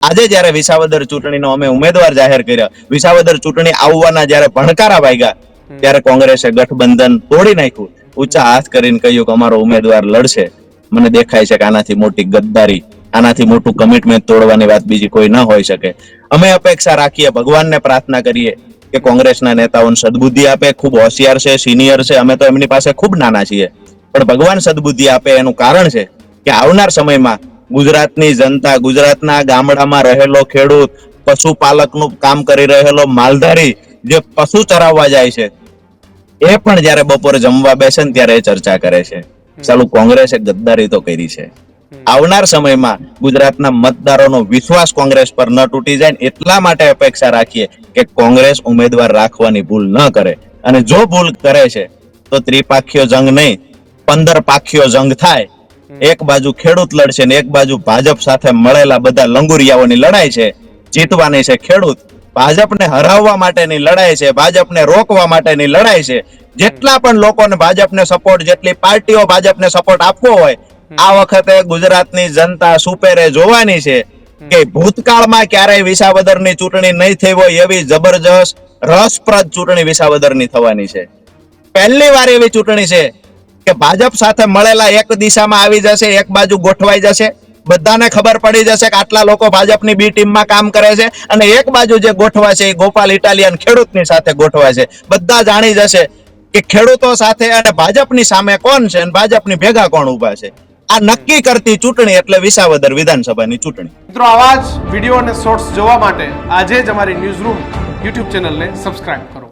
આજે જ્યારે વિસાવદર ચૂંટણીનો અમે ઉમેદવાર જાહેર કર્યા વિસાવદર ચૂંટણી આવવાના જ્યારે ભણકારા વાગ્યા ત્યારે કોંગ્રેસે ગઠબંધન તોડી નાખ્યું. ઊંચા હાથ કરીને કહ્યું કે અમારો ઉમેદવાર લડશે. મને દેખાય છે કે આનાથી મોટી ગદ્દારી આનાથી મોટું કમિટમેન્ટ તોડવાની વાત બીજી કોઈ ન હોઈ શકે. અમે અપેક્ષા રાખીએ ભગવાનને પ્રાર્થના કરીએ કે કોંગ્રેસના નેતાઓને સદબુદ્ધિ આપે. ખૂબ હોશિયાર છે સિનિયર છે. અમે તો એમની પાસે ખૂબ નાના છીએ. પણ ભગવાન સદબુદ્ધિ આપે એનું કારણ છે કે આવનાર સમયમાં ગુજરાતની જનતા ગુજરાતના ગામડામાં રહેલો ખેડૂત પશુપાલકનું કામ કરી રહેલો માલધારી જે પશુ ચરાવવા જાય છે એ પણ જ્યારે બપોરે જમવા બેસે ને ત્યારે ચર્ચા કરે છે. ચાલુ કોંગ્રેસે ગદ્દારી તો કરી છે. આવનાર સમયમાં ગુજરાતના મતદારોનો વિશ્વાસ કોંગ્રેસ પર ન તૂટી જાય એટલા માટે અપેક્ષા રાખીએ કે કોંગ્રેસ ઉમેદવાર રાખવાની ભૂલ ન કરે. અને જો ભૂલ કરે છે તો ત્રિપાખીયો જંગ નહીં પંદર પાખીયો જંગ થાય. એક બાજુ ખેડૂત લડશે ને એક બાજુ ભાજપ સાથે મળેલા બધા લંગુરિયાઓની લડાઈ છે જીતવાની છે ખેડૂત. ભાજપને હરાવવા માટેની લડાઈ છે ભાજપને રોકવા માટેની લડાઈ છે. જેટલા પણ લોકોને ભાજપને સપોર્ટ જેટલી પાર્ટીઓ ભાજપને સપોર્ટ આપવો હોય આ વખતે ગુજરાતની જનતા સુપેરે જોવાની છે કે ભૂતકાળમાં ક્યારેય વિસાવદરની ચૂંટણી નહીં થઈ હોય એવી જબરજસ્ત રસપ્રદ ચૂંટણી વિસાવદરની થવાની છે. પહેલી વાર એવી ચૂંટણી છે કે ભાજપ સાથે મળેલા એક દિશામાં આવી જશે, એક બાજુ ગોઠવાઈ જશે. બધાને ખબર પડી જશે કે આટલા લોકો ભાજપની બી ટીમમાં કામ કરે છે અને એક બાજુ જે ગોઠવા છે એ ગોપાલ ઇટાલિયન ખેડૂતની સાથે ગોઠવા છે. બધા જાણી જશે કે ખેડૂતો સાથે અને ભાજપની સામે કોણ છે અને ભાજપની ભેગા કોણ ઊભા છે. આ નક્કી કરતી ચૂંટણી એટલે વિસાવદર વિધાનસભાની ચૂંટણી. મિત્રો, આવા જ વીડિયો અને શોર્ટ્સ જોવા માટે આજે જ અમારી ન્યૂઝ રૂમ યુટ્યુબ ચેનલને સબસ્ક્રાઇબ કરો.